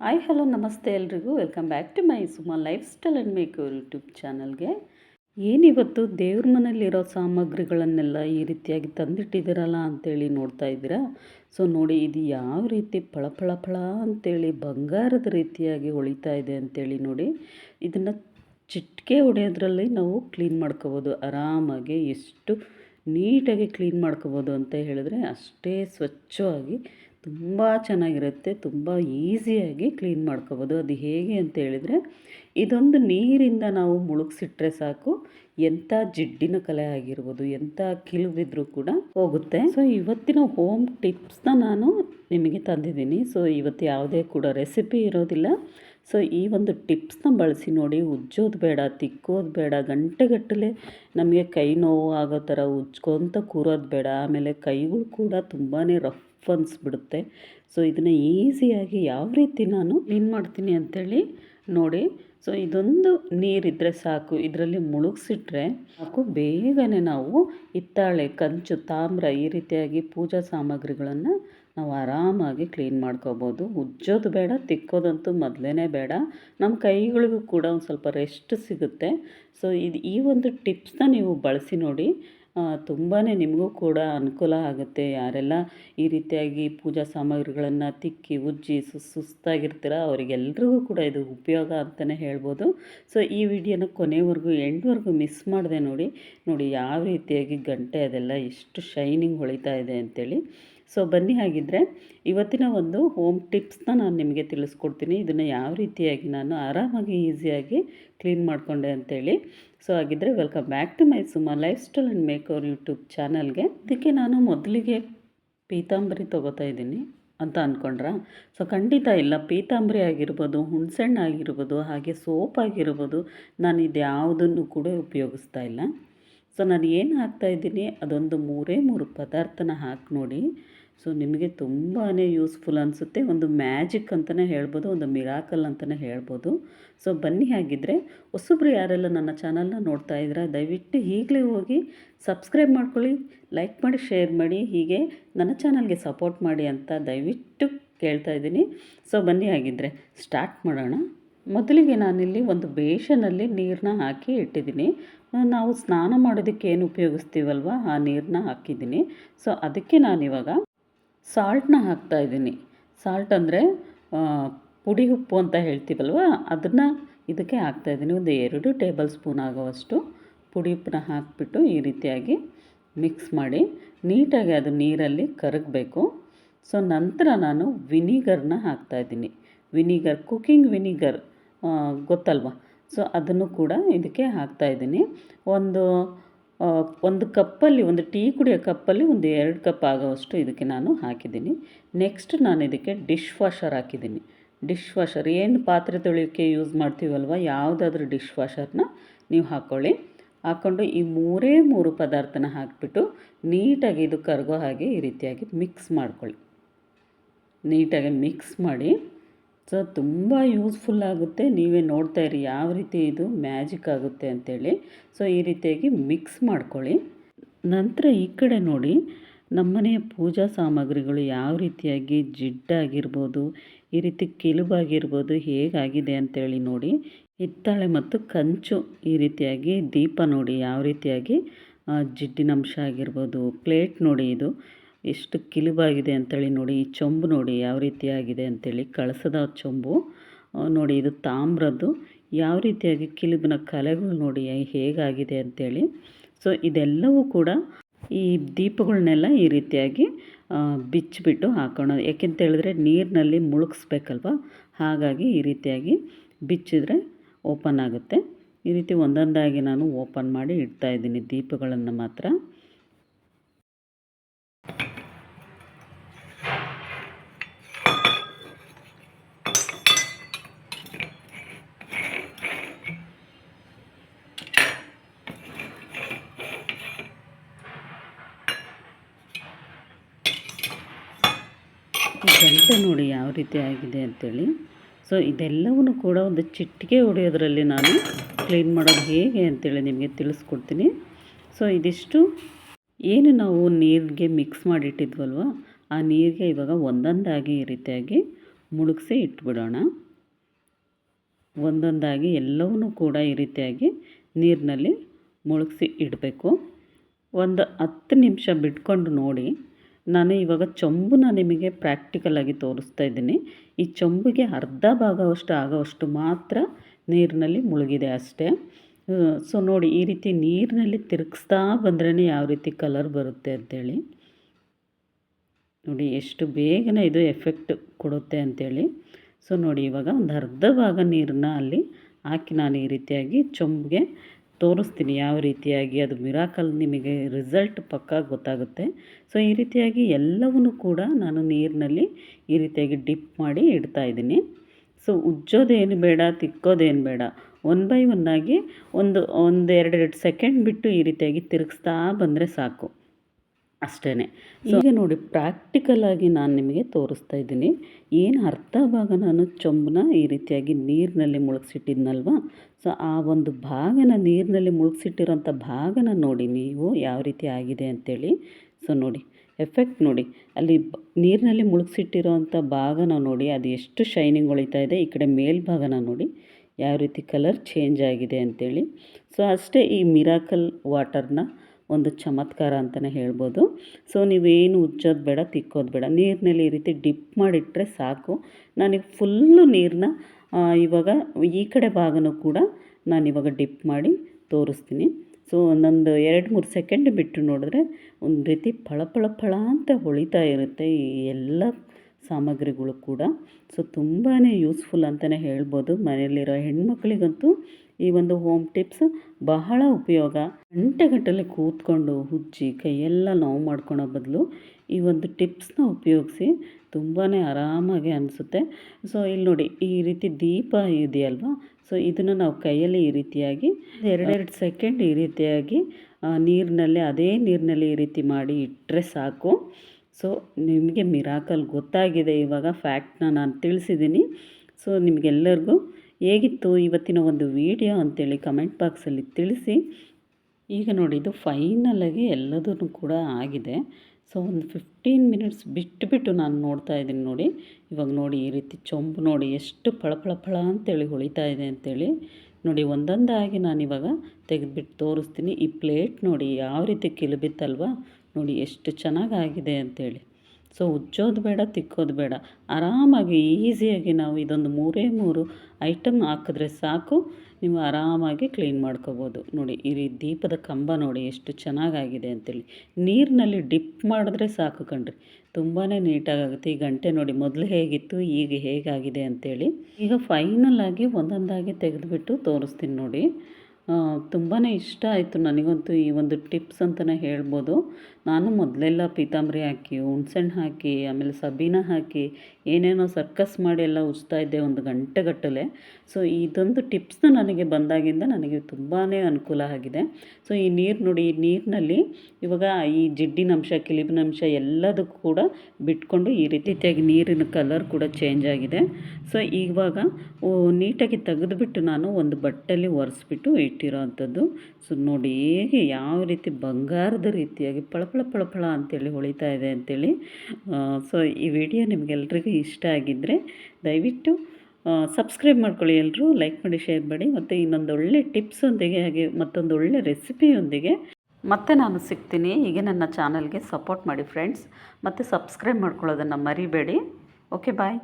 Hi hello ನಮಸ್ತೆ ಎಲ್ರಿಗೂ. Welcome back to my Suma life style and make YouTube ಚಾನಲ್ಗೆ ಏನಿವತ್ತು ದೇವ್ರ ಮನೇಲಿರೋ ಸಾಮಗ್ರಿಗಳನ್ನೆಲ್ಲ ಈ ರೀತಿಯಾಗಿ ತಂದಿಟ್ಟಿದ್ದೀರಲ್ಲ ಅಂತೇಳಿ ನೋಡ್ತಾ ಇದ್ದೀರಾ? ಸೊ ನೋಡಿ, ಇದು ಯಾವ ರೀತಿ ಫಳ ಫಳ ಫಳ ಅಂತೇಳಿ ಬಂಗಾರದ ರೀತಿಯಾಗಿ ಹೊಳಿತಾ ಇದೆ ಅಂತೇಳಿ ನೋಡಿ. ಇದನ್ನು ಚಿಟಿಕೆ ಹೊಡೆಯೋದ್ರಲ್ಲಿ ನಾವು ಕ್ಲೀನ್ ಮಾಡ್ಕೋಬೋದು. ಆರಾಮಾಗಿ ಎಷ್ಟು ನೀಟಾಗಿ ಕ್ಲೀನ್ ಮಾಡ್ಕೋಬೋದು ಅಂತ ಹೇಳಿದ್ರೆ ಅಷ್ಟೇ ಸ್ವಚ್ಛವಾಗಿ ತುಂಬ ಚೆನ್ನಾಗಿರುತ್ತೆ, ತುಂಬ ಈಸಿಯಾಗಿ ಕ್ಲೀನ್ ಮಾಡ್ಕೋಬೋದು. ಅದು ಹೇಗೆ ಅಂತ ಹೇಳಿದರೆ, ಇದೊಂದು ನೀರಿಂದ ನಾವು ಮುಳುಗಿಸಿಟ್ರೆ ಸಾಕು, ಎಂಥ ಜಿಡ್ಡಿನ ಕಲೆ ಆಗಿರ್ಬೋದು, ಎಂಥ ಕಿಲುಬಿದ್ರೂ ಕೂಡ ಹೋಗುತ್ತೆ. ಸೊ ಇವತ್ತಿನ ಹೋಮ್ ಟಿಪ್ಸ್ನ ನಾನು ನಿಮಗೆ ತಂದಿದ್ದೀನಿ. ಸೊ ಇವತ್ತು ಯಾವುದೇ ಕೂಡ ರೆಸಿಪಿ ಇರೋದಿಲ್ಲ. ಸೊ ಈ ಒಂದು ಟಿಪ್ಸ್ನ ಬಳಸಿ ನೋಡಿ, ಉಜ್ಜೋದು ಬೇಡ, ತಿಕ್ಕೋದು ಬೇಡ, ಗಂಟೆಗಟ್ಟಲೆ ನಮಗೆ ಕೈ ನೋವು ಆಗೋ ಥರ ಉಜ್ಕೊತ ಕೂರೋದು ಬೇಡ. ಆಮೇಲೆ ಕೈಗಳು ಕೂಡ ತುಂಬಾ ರಫ್ ಅನಿಸ್ಬಿಡುತ್ತೆ. ಸೊ ಇದನ್ನು ಈಸಿಯಾಗಿ ಯಾವ ರೀತಿ ನಾನು ಕ್ಲೀನ್ ಮಾಡ್ತೀನಿ ಅಂಥೇಳಿ ನೋಡಿ. ಸೊ ಇದೊಂದು ನೀರಿದ್ದರೆ ಸಾಕು, ಇದರಲ್ಲಿ ಮುಳುಗಿಸಿಟ್ರೆ ಸಾಕು. ಬೇಗನೆ ನಾವು ಹಿತ್ತಾಳೆ, ಕಂಚು, ತಾಮ್ರ ಈ ರೀತಿಯಾಗಿ ಪೂಜಾ ಸಾಮಗ್ರಿಗಳನ್ನು ನಾವು ಆರಾಮಾಗಿ ಕ್ಲೀನ್ ಮಾಡ್ಕೋಬೋದು. ಉಜ್ಜೋದು ಬೇಡ, ತಿಕ್ಕೋದಂತೂ ಮೊದಲೇ ಬೇಡ. ನಮ್ಮ ಕೈಗಳಿಗೂ ಕೂಡ ಒಂದು ಸ್ವಲ್ಪ ರೆಸ್ಟ್ ಸಿಗುತ್ತೆ. ಸೊ ಇದು ಈ ಒಂದು ಟಿಪ್ಸ್ನ ನೀವು ಬಳಸಿ ನೋಡಿ. ತುಂಬಾ ನಿಮಗೂ ಕೂಡ ಅನುಕೂಲ ಆಗುತ್ತೆ. ಯಾರೆಲ್ಲ ಈ ರೀತಿಯಾಗಿ ಪೂಜಾ ಸಾಮಗ್ರಿಗಳನ್ನು ತಿಕ್ಕಿ, ಉಜ್ಜಿ, ಸು, ಸುಸ್ತಾಗಿರ್ತೀರ, ಅವರಿಗೆಲ್ರಿಗೂ ಕೂಡ ಇದು ಉಪಯೋಗ ಅಂತಲೇ ಹೇಳ್ಬೋದು. ಸೊ ಈ ವಿಡಿಯೋನ ಕೊನೆವರೆಗೂ, ಎಂಡ್ವರೆಗೂ ಮಿಸ್ ಮಾಡಿದೆ ನೋಡಿ. ನೋಡಿ, ಯಾವ ರೀತಿಯಾಗಿ ಗಂಟೆ ಅದೆಲ್ಲ ಎಷ್ಟು ಶೈನಿಂಗ್ ಹೊಳಿತಾ ಇದೆ ಅಂಥೇಳಿ ಸೊ ಬನ್ನಿ ಹಾಗಿದ್ದರೆ ಇವತ್ತಿನ ಒಂದು ಹೋಮ್ ಟಿಪ್ಸ್ನ ನಾನು ನಿಮಗೆ ತಿಳಿಸ್ಕೊಡ್ತೀನಿ. ಇದನ್ನು ಯಾವ ರೀತಿಯಾಗಿ ನಾನು ಆರಾಮಾಗಿ ಈಸಿಯಾಗಿ ಕ್ಲೀನ್ ಮಾಡಿಕೊಂಡೆ ಅಂತೇಳಿ. ಸೊ ಹಾಗಿದ್ದರೆ welcome back to my Suma life style and make our YouTube ಚಾನಲ್ಗೆ ಇದಕ್ಕೆ ನಾನು ಮೊದಲಿಗೆ ಪೀತಾಂಬರಿ ತೊಗೋತಾ ಇದ್ದೀನಿ ಅಂತ ಅಂದ್ಕೊಂಡ್ರ ಸೊ ಖಂಡಿತ ಇಲ್ಲ. ಪೀತಾಂಬರಿ ಆಗಿರ್ಬೋದು, ಹುಣಸೆಹಣ್ಣು ಆಗಿರ್ಬೋದು, ಹಾಗೆ ಸೋಪ್ ಆಗಿರ್ಬೋದು ನಾನು ಇದು ಯಾವುದನ್ನು ಕೂಡ ಉಪಯೋಗಿಸ್ತಾ ಇಲ್ಲ. ಸೊ ನಾನು ಏನು ಹಾಕ್ತಾಯಿದ್ದೀನಿ ಅದೊಂದು ಮೂರೇ ಮೂರು ಪದಾರ್ಥನ ಹಾಕಿ ನೋಡಿ. ಸೊ ನಿಮಗೆ ತುಂಬಾ ಯೂಸ್ಫುಲ್ ಅನಿಸುತ್ತೆ. ಒಂದು ಮ್ಯಾಜಿಕ್ ಅಂತಲೇ ಹೇಳ್ಬೋದು, ಒಂದು ಮಿರಾಕಲ್ ಅಂತಲೇ ಹೇಳ್ಬೋದು. ಸೊ ಬನ್ನಿ ಹಾಗಿದ್ದರೆ ಹೊಸಬ್ರು ಯಾರೆಲ್ಲ ನನ್ನ ಚಾನಲ್ನ ನೋಡ್ತಾ ಇದ್ದೀರಾ, ದಯವಿಟ್ಟು ಈಗಲೇ ಹೋಗಿ ಸಬ್ಸ್ಕ್ರೈಬ್ ಮಾಡ್ಕೊಳ್ಳಿ ಲೈಕ್ ಮಾಡಿ ಶೇರ್ ಮಾಡಿ, ಹೀಗೆ ನನ್ನ ಚಾನಲ್ಗೆ ಸಪೋರ್ಟ್ ಮಾಡಿ ಅಂತ ದಯವಿಟ್ಟು ಕೇಳ್ತಾ ಇದ್ದೀನಿ. ಸೊ ಬನ್ನಿ ಹಾಗಿದ್ದರೆ ಸ್ಟಾರ್ಟ್ ಮಾಡೋಣ. ಮೊದಲಿಗೆ ನಾನಿಲ್ಲಿ ಒಂದು ಬೇಷನಲ್ಲಿ ನೀರನ್ನ ಹಾಕಿ ಇಟ್ಟಿದ್ದೀನಿ. ನಾವು ಸ್ನಾನ ಮಾಡೋದಕ್ಕೆ ಏನು ಉಪಯೋಗಿಸ್ತೀವಲ್ವ, ಆ ನೀರನ್ನ ಹಾಕಿದ್ದೀನಿ. ಸೊ ಅದಕ್ಕೆ ನಾನಿವಾಗ ಸಾಲ್ಟನ್ನ ಹಾಕ್ತಾಯಿದ್ದೀನಿ ಸಾಲ್ಟ್ ಅಂದರೆ ಪುಡಿ ಉಪ್ಪು ಅಂತ ಹೇಳ್ತೀವಲ್ವ? ಅದನ್ನು ಇದಕ್ಕೆ ಹಾಕ್ತಾಯಿದ್ದೀನಿ ಒಂದು ಎರಡು ಟೇಬಲ್ ಸ್ಪೂನ್ ಆಗುವಷ್ಟು ಪುಡಿ ಉಪ್ಪನ್ನ ಹಾಕಿಬಿಟ್ಟು ಈ ರೀತಿಯಾಗಿ ಮಿಕ್ಸ್ ಮಾಡಿ ನೀಟಾಗಿ ಅದು ನೀರಲ್ಲಿ ಕರಗಬೇಕು. ಸೊ, ನಂತರ ನಾನು ವಿನಿಗರ್ನ ಹಾಕ್ತಾಯಿದ್ದೀನಿ ವಿನಿಗರ್ ಕುಕ್ಕಿಂಗ್ ವಿನಿಗರ್ ಗೊತ್ತಲ್ವ? ಸೊ, ಅದನ್ನು ಕೂಡ ಇದಕ್ಕೆ ಹಾಕ್ತಾಯಿದ್ದೀನಿ ಒಂದು ಒಂದು ಕಪ್ಪಲ್ಲಿ, ಒಂದು ಟೀ ಕುಡಿಯೋ ಕಪ್ಪಲ್ಲಿ ಒಂದು ಎರಡು ಕಪ್ ಆಗೋವಷ್ಟು ಇದಕ್ಕೆ ನಾನು ಹಾಕಿದ್ದೀನಿ. ನೆಕ್ಸ್ಟ್ ನಾನು ಇದಕ್ಕೆ ಡಿಶ್ ವಾಷರ್ ಹಾಕಿದ್ದೀನಿ. ಡಿಶ್ ವಾಷರ್ ಏನು ಪಾತ್ರೆ ತೊಳೆಯೋಕ್ಕೆ ಯೂಸ್ ಮಾಡ್ತೀವಲ್ವ? ಯಾವುದಾದ್ರೂ ಡಿಶ್ ವಾಷರ್ನ ನೀವು ಹಾಕ್ಕೊಳ್ಳಿ ಹಾಕ್ಕೊಂಡು ಈ ಮೂರೇ ಮೂರು ಪದಾರ್ಥನ ಹಾಕಿಬಿಟ್ಟು ನೀಟಾಗಿ ಇದು ಕರಗೋ ಹಾಗೆ ಈ ರೀತಿಯಾಗಿ ಮಿಕ್ಸ್ ಮಾಡ್ಕೊಳ್ಳಿ. ನೀಟಾಗಿ ಮಿಕ್ಸ್ ಮಾಡಿ. ಸೊ ತುಂಬ ಯೂಸ್ಫುಲ್ ಆಗುತ್ತೆ. ನೀವೇ ನೋಡ್ತಾ ಇರಿ ಯಾವ ರೀತಿ ಇದು ಮ್ಯಾಜಿಕ್ ಆಗುತ್ತೆ ಅಂಥೇಳಿ ಸೊ ಈ ರೀತಿಯಾಗಿ ಮಿಕ್ಸ್ ಮಾಡ್ಕೊಳ್ಳಿ. ನಂತರ ಈ ಕಡೆ ನೋಡಿ ನಮ್ಮನೆಯ ಪೂಜಾ ಸಾಮಗ್ರಿಗಳು ಯಾವ ರೀತಿಯಾಗಿ ಜಿಡ್ಡಾಗಿರ್ಬೋದು, ಈ ರೀತಿ ಕಿಲುಬಾಗಿರ್ಬೋದು ಹೇಗಾಗಿದೆ ಅಂತೇಳಿ ನೋಡಿ. ಹಿತ್ತಾಳೆ ಮತ್ತು ಕಂಚು ಈ ರೀತಿಯಾಗಿ ದೀಪ ನೋಡಿ ಯಾವ ರೀತಿಯಾಗಿ ಜಿಡ್ಡಿನಂಶ ಆಗಿರ್ಬೋದು, ಪ್ಲೇಟ್ ನೋಡಿ ಇದು. ಎಷ್ಟು ಕಿಲುಬಾಗಿದೆ ಅಂತೇಳಿ ನೋಡಿ, ಈ ಚೊಂಬು ನೋಡಿ ಯಾವ ರೀತಿಯಾಗಿದೆ ಅಂತೇಳಿ, ಕಳಸದ ಚೊಂಬು ನೋಡಿ ಇದು ತಾಮ್ರದ್ದು, ಯಾವ ರೀತಿಯಾಗಿ ಕಿಲುಬಿನ ಕಲೆಗಳು ನೋಡಿ ಹೇಗಾಗಿದೆ ಅಂತೇಳಿ. ಸೊ ಇದೆಲ್ಲವೂ ಕೂಡ ಈ ದೀಪಗಳನ್ನೆಲ್ಲ ಈ ರೀತಿಯಾಗಿ ಬಿಚ್ಚಿಬಿಟ್ಟು ಹಾಕೋಣ. ಯಾಕೆಂತ ಹೇಳಿದ್ರೆ ನೀರಿನಲ್ಲಿ ಮುಳುಗಿಸ್ಬೇಕಲ್ವ? ಹಾಗಾಗಿ ಈ ರೀತಿಯಾಗಿ ಬಿಚ್ಚಿದ್ರೆ ಓಪನ್ ಆಗುತ್ತೆ. ಈ ರೀತಿ ಒಂದೊಂದಾಗಿ ನಾನು ಓಪನ್ ಮಾಡಿ ಇಡ್ತಾಯಿದ್ದೀನಿ ದೀಪಗಳನ್ನು ಮಾತ್ರ. ಗಂಟೆ ನೋಡಿ ಯಾವ ರೀತಿ ಆಗಿದೆ ಅಂಥೇಳಿ ಸೊ ಇದೆಲ್ಲವೂ ಕೂಡ ಒಂದು ಚಿಟ್ಟಿಗೆ ಹೊಡೆಯೋದ್ರಲ್ಲಿ ನಾನು ಕ್ಲೀನ್ ಮಾಡೋದು ಹೇಗೆ ಅಂತೇಳಿ ನಿಮಗೆ ತಿಳಿಸ್ಕೊಡ್ತೀನಿ. ಸೊ ಇದಿಷ್ಟು ಏನು ನಾವು ನೀರಿಗೆ ಮಿಕ್ಸ್ ಮಾಡಿಟ್ಟಿದ್ವಲ್ವ, ಆ ನೀರಿಗೆ ಇವಾಗ ಒಂದೊಂದಾಗಿ ಈ ರೀತಿಯಾಗಿ ಮುಳುಗಿಸಿ ಇಟ್ಬಿಡೋಣ. ಒಂದೊಂದಾಗಿ ಎಲ್ಲವನ್ನೂ ಕೂಡ ಈ ರೀತಿಯಾಗಿ ನೀರಿನಲ್ಲಿ ಮುಳುಗಿಸಿ ಇಡಬೇಕು. ಒಂದು ಹತ್ತು ನಿಮಿಷ ಬಿಟ್ಕೊಂಡು ನೋಡಿ ನಾನು ಇವಾಗ ಚೊಂಬನ್ನ ನಿಮಗೆ ಪ್ರಾಕ್ಟಿಕಲಾಗಿ ತೋರಿಸ್ತಾ ಇದ್ದೀನಿ. ಈ ಚೊಂಬಿಗೆ ಅರ್ಧ ಭಾಗವಷ್ಟು ಆಗೋವಷ್ಟು ಮಾತ್ರ ನೀರಿನಲ್ಲಿ ಮುಳುಗಿದೆ ಅಷ್ಟೇ. ಸೊ ನೋಡಿ, ಈ ರೀತಿ ನೀರಿನಲ್ಲಿ ತಿರುಗಿಸ್ತಾ ಬಂದ್ರೇ ಯಾವ ರೀತಿ ಕಲರ್ ಬರುತ್ತೆ ಅಂಥೇಳಿ ನೋಡಿ, ಎಷ್ಟು ಬೇಗನೆ ಇದು ಎಫೆಕ್ಟ್ ಕೊಡುತ್ತೆ ಅಂಥೇಳಿ ಸೊ ನೋಡಿ, ಇವಾಗ ಒಂದು ಅರ್ಧ ಭಾಗ ನೀರನ್ನ ಅಲ್ಲಿ ಹಾಕಿ ನಾನು ಈ ರೀತಿಯಾಗಿ ಚೊಂಬಿಗೆ ತೋರಿಸ್ತೀನಿ ಯಾವ ರೀತಿಯಾಗಿ, ಅದು ಮಿರಾಕಲ್ ನಿಮಗೆ ರಿಸಲ್ಟ್ ಪಕ್ಕ ಗೊತ್ತಾಗುತ್ತೆ. ಸೊ, ಈ ರೀತಿಯಾಗಿ ಎಲ್ಲವನ್ನೂ ಕೂಡ ನಾನು ನೀರಿನಲ್ಲಿ ಈ ರೀತಿಯಾಗಿ ಡಿಪ್ ಮಾಡಿ ಇಡ್ತಾ ಇದ್ದೀನಿ. ಸೊ, ಉಜ್ಜೋದೇನು ಬೇಡ, ತಿಕ್ಕೋದೇನು ಬೇಡ. ಒನ್ ಬೈ ಒನ್ನಾಗಿ ಒಂದು ಒಂದು ಎರಡೆರಡು ಸೆಕೆಂಡ್ ಬಿಟ್ಟು ಈ ರೀತಿಯಾಗಿ ತಿರುಗಿಸ್ತಾ ಬಂದರೆ ಸಾಕು. ಅಷ್ಟೇ ಈಗ ನೋಡಿ ಪ್ರಾಕ್ಟಿಕಲಾಗಿ ನಾನು ನಿಮಗೆ ತೋರಿಸ್ತಾ ಇದ್ದೀನಿ. ಏನು ಅರ್ಧ ಭಾಗ ನಾನು ಚೊಂಬನ್ನ ಈ ರೀತಿಯಾಗಿ ನೀರಿನಲ್ಲಿ ಮುಳುಗಿಸಿಟ್ಟಿದ್ನಲ್ವ? ಸೊ ಆ ಒಂದು ಭಾಗನ ನೀರಿನಲ್ಲಿ ಮುಳುಗಿಸಿಟ್ಟಿರೋಂಥ ಭಾಗನ ನೋಡಿ ನೀವು ಯಾವ ರೀತಿ ಆಗಿದೆ ಅಂಥೇಳಿ ಸೊ ನೋಡಿ ಎಫೆಕ್ಟ್ ನೋಡಿ. ಅಲ್ಲಿ ನೀರಿನಲ್ಲಿ ಮುಳುಗಿಸಿಟ್ಟಿರೋವಂಥ ಭಾಗನ ನೋಡಿ, ಅದು ಎಷ್ಟು ಶೈನಿಂಗ್ ಹೊಳಿತಾ ಇದೆ. ಈ ಕಡೆ ಮೇಲ್ಭಾಗನ ನೋಡಿ, ಯಾವ ರೀತಿ ಕಲರ್ ಚೇಂಜ್ ಆಗಿದೆ ಅಂಥೇಳಿ ಸೊ ಅಷ್ಟೇ ಈ ಮಿರಾಕಲ್ ವಾಟರ್ನ ಒಂದು ಚಮತ್ಕಾರ ಅಂತಲೇ ಹೇಳ್ಬೋದು. ಸೊ ನೀವೇನು ಉಜ್ಜೋದು ಬೇಡ, ತಿಕ್ಕೋದು ಬೇಡ. ನೀರಿನಲ್ಲಿ ಈ ರೀತಿ ಡಿಪ್ ಮಾಡಿಟ್ಟರೆ ಸಾಕು. ನನಗೆ ಫುಲ್ಲು ನೀರನ್ನ ಇವಾಗ ಈ ಕಡೆ ಭಾಗನೂ ಕೂಡ ನಾನು ಇವಾಗ ಡಿಪ್ ಮಾಡಿ ತೋರಿಸ್ತೀನಿ. ಸೊ ಒಂದೊಂದು ಎರಡು ಮೂರು ಸೆಕೆಂಡ್ ಬಿಟ್ಟು ನೋಡಿದ್ರೆ ಒಂದು ರೀತಿ ಫಳ ಫಳ ಫಳ ಅಂತ ಹೊಳಿತಾ ಇರುತ್ತೆ ಈ ಎಲ್ಲ ಸಾಮಗ್ರಿಗಳು ಕೂಡ. ಸೊ ತುಂಬಾ ಯೂಸ್ಫುಲ್ ಅಂತಲೇ ಹೇಳ್ಬೋದು. ಮನೆಯಲ್ಲಿರೋ ಹೆಣ್ಮಕ್ಳಿಗಂತೂ ಈ ಒಂದು ಹೋಮ್ ಟಿಪ್ಸ್ ಬಹಳ ಉಪಯೋಗ. ಗಂಟೆಗಟ್ಟಲೆ ಕೂತ್ಕೊಂಡು ಹುಜ್ಜಿ ಕೈಯೆಲ್ಲ ನೋವು ಮಾಡ್ಕೊಳೋ ಬದಲು ಈ ಒಂದು ಟಿಪ್ಸ್ನ ಉಪಯೋಗಿಸಿ ತುಂಬಾ ಆರಾಮಾಗಿ ಅನಿಸುತ್ತೆ. ಸೊ ಇಲ್ಲಿ ನೋಡಿ ಈ ರೀತಿ ದೀಪ ಇದೆಯಲ್ವಾ? ಸೊ ಇದನ್ನು ನಾವು ಕೈಯಲ್ಲಿ ಈ ರೀತಿಯಾಗಿ, ಎರಡೆರಡು ಸೆಕೆಂಡ್ ಈ ರೀತಿಯಾಗಿ ನೀರಿನಲ್ಲಿ, ಅದೇ ನೀರಿನಲ್ಲಿ ಈ ರೀತಿ ಮಾಡಿ ಇಟ್ಟರೆ ಸಾಕು. ಸೊ ನಿಮಗೆ ಮಿರಾಕಲ್ ಗೊತ್ತಾಗಿದೆ ಇವಾಗ. ಫ್ಯಾಕ್ಟ್ನ ನಾನು ತಿಳಿಸಿದ್ದೀನಿ ಸೊ ನಿಮಗೆಲ್ಲರಿಗೂ ಹೇಗಿತ್ತು ಇವತ್ತಿನ ಒಂದು ವಿಡಿಯೋ ಅಂತೇಳಿ ಕಮೆಂಟ್ ಬಾಕ್ಸಲ್ಲಿ ತಿಳಿಸಿ. ಈಗ ನೋಡಿ, ಇದು ಫೈನಲಾಗಿ ಎಲ್ಲದೂ ಕೂಡ ಆಗಿದೆ. ಸೊ ಒಂದು ಫಿಫ್ಟೀನ್ ಮಿನಿಟ್ಸ್ ಬಿಟ್ಟುಬಿಟ್ಟು ನಾನು ನೋಡ್ತಾ ಇದ್ದೀನಿ ನೋಡಿ. ಇವಾಗ ನೋಡಿ, ಈ ರೀತಿ ಚೊಂಬು ನೋಡಿ, ಎಷ್ಟು ಫಳ ಫಳ ಫಳ ಅಂತೇಳಿ ಹೊಳಿತಾ ಇದೆ ಅಂತೇಳಿ. ನೋಡಿ, ಒಂದೊಂದಾಗಿ ನಾನಿವಾಗ ತೆಗೆದುಬಿಟ್ಟು ತೋರಿಸ್ತೀನಿ. ಈ ಪ್ಲೇಟ್ ನೋಡಿ, ಯಾವ ರೀತಿ ಕಿಲುಬಿತ್ತಲ್ವ? ನೋಡಿ, ಎಷ್ಟು ಚೆನ್ನಾಗಾಗಿದೆ ಅಂಥೇಳಿ ಸೊ ಉಜ್ಜೋದು ಬೇಡ, ತಿಕ್ಕೋದು ಬೇಡ. ಆರಾಮಾಗಿ, ಈಸಿಯಾಗಿ ನಾವು ಇದೊಂದು ಮೂರೇ ಮೂರು ಐಟಮ್ ಹಾಕಿದ್ರೆ ಸಾಕು. ನೀವು ಆರಾಮಾಗಿ ಕ್ಲೀನ್ ಮಾಡ್ಕೋಬೋದು. ನೋಡಿ, ಈ ದೀಪದ ಕಂಬ ನೋಡಿ, ಎಷ್ಟು ಚೆನ್ನಾಗಾಗಿದೆ ಅಂತೇಳಿ. ನೀರಿನಲ್ಲಿ ಡಿಪ್ ಮಾಡಿದ್ರೆ ಸಾಕು ಕಣ್ರಿ. ತುಂಬಾ ನೀಟಾಗುತ್ತೆ ಈ ಗಂಟೆ ನೋಡಿ, ಮೊದಲು ಹೇಗಿತ್ತು, ಈಗ ಹೇಗಾಗಿದೆ ಅಂತೇಳಿ. ಈಗ ಫೈನಲ್ ಆಗಿ ಒಂದೊಂದಾಗಿ ತೆಗೆದುಬಿಟ್ಟು ತೋರಿಸ್ತೀನಿ ನೋಡಿ. ತುಂಬಾ ಇಷ್ಟ ಆಯಿತು ನನಗಂತೂ ಈ ಒಂದು ಟಿಪ್ಸ್ ಅಂತಲೇ ಹೇಳ್ಬೋದು. ನಾನು ಮೊದಲೆಲ್ಲ ಪೀತಾಂಬರಿ ಹಾಕಿ, ಹುಣ್ಸೆಹಣ್ಣು ಹಾಕಿ, ಆಮೇಲೆ ಸಬೀನ ಹಾಕಿ, ಏನೇನೋ ಸರ್ಕಸ್ ಮಾಡಿ ಎಲ್ಲ ಉಜ್ತಾ ಇದ್ದೆ ಒಂದು ಗಂಟೆಗಟ್ಟಲೆ. ಸೊ ಇದೊಂದು ಟಿಪ್ಸ್ನ ನನಗೆ ಬಂದಾಗಿಂದ ನನಗೆ ತುಂಬಾ ಅನುಕೂಲ ಆಗಿದೆ. ಸೊ ಈ ನೀರು ನೋಡಿ, ಈ ನೀರಿನಲ್ಲಿ ಇವಾಗ ಈ ಜಿಡ್ಡಿನ ಅಂಶ, ಕಿಲಿಬಿನ ಅಂಶ ಎಲ್ಲದಕ್ಕೂ ಕೂಡ ಬಿಟ್ಕೊಂಡು ಈ ರೀತಿಯಾಗಿ ನೀರಿನ ಕಲರ್ ಕೂಡ ಚೇಂಜ್ ಆಗಿದೆ. ಸೊ ಇವಾಗ ನೀಟಾಗಿ ತೆಗೆದುಬಿಟ್ಟು ನಾನು ಒಂದು ಬಟ್ಟೆಯಲ್ಲಿ ಒರೆಸ್ಬಿಟ್ಟು ಇಟ್ಟಿರೋ ಅಂಥದ್ದು ಸೊ ನೋಡಿ, ಹೇಗೆ ಯಾವ ರೀತಿ ಬಂಗಾರದ ರೀತಿಯಾಗಿ ಪಳಪಳ ಪಳಪಳ ಅಂತೇಳಿ ಹೊಳಿತಾ ಇದೆ ಅಂಥೇಳಿ ಸೊ ಈ ವಿಡಿಯೋ ನಿಮಗೆಲ್ರಿಗೂ ಇಷ್ಟ ಆಗಿದ್ದರೆ ದಯವಿಟ್ಟು ಸಬ್ಸ್ಕ್ರೈಬ್ ಮಾಡ್ಕೊಳ್ಳಿ ಎಲ್ಲರೂ ಲೈಕ್ ಮಾಡಿ ಶೇರ್ ಮಾಡಿ, ಮತ್ತು ಇನ್ನೊಂದು ಒಳ್ಳೆ ಟಿಪ್ಸೊಂದಿಗೆ ಹಾಗೆ ಮತ್ತೊಂದು ಒಳ್ಳೆ ರೆಸಿಪಿಯೊಂದಿಗೆ ಮತ್ತೆ ನಾನು ಸಿಗ್ತೀನಿ. ಹೀಗೆ ನನ್ನ ಚಾನಲ್ಗೆ ಸಪೋರ್ಟ್ ಮಾಡಿ ಫ್ರೆಂಡ್ಸ್ ಮತ್ತು ಸಬ್ಸ್ಕ್ರೈಬ್ ಮಾಡ್ಕೊಳ್ಳೋದನ್ನು ಮರಿಬೇಡಿ. Okay bye